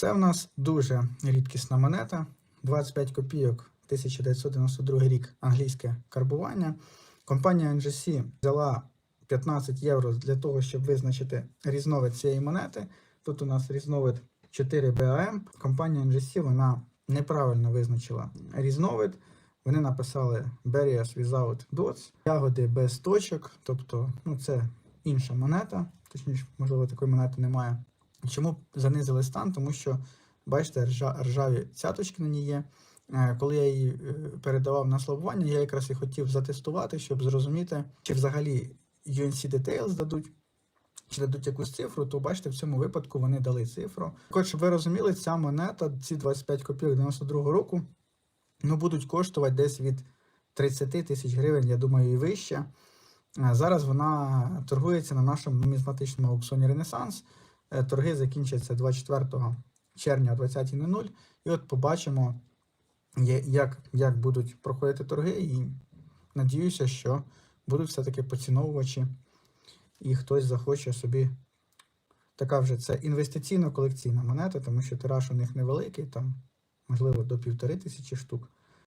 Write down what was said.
Це в нас дуже рідкісна монета. 25 копійок, 1992 рік англійське карбування. Компанія NGC взяла 15 євро для того, щоб визначити різновид цієї монети. Тут у нас різновид 4 BAM. Компанія NGC вона неправильно визначила різновид. Вони написали Berries without dots, ягоди без точок, тобто ну, це інша монета, точніше, можливо, такої монети немає. Чому занизили стан? Тому що, бачите, ржаві цяточки на ній є. Е, Коли я її е, передавав на слабування, я якраз і хотів затестувати, щоб зрозуміти, чи взагалі UNC Details дадуть, чи дадуть якусь цифру, то бачите, в цьому випадку вони дали цифру. Хоч ви розуміли, ця монета, ці 25 копійок 92 року, ну, будуть коштувати десь від 30 тисяч гривень, я думаю, і вище. Е, Зараз вона торгується на нашому нумізматичному аукціоні Ренесанс. Е, Торги закінчаться 24 червня о 20.00. І от побачимо, як, як будуть проходити торги. І надіюся, що будуть все-таки поціновувачі, і хтось захоче собі. Така вже це інвестиційно-колекційна монета, тому що тираж у них невеликий, там, можливо, до півтори тисячі штук.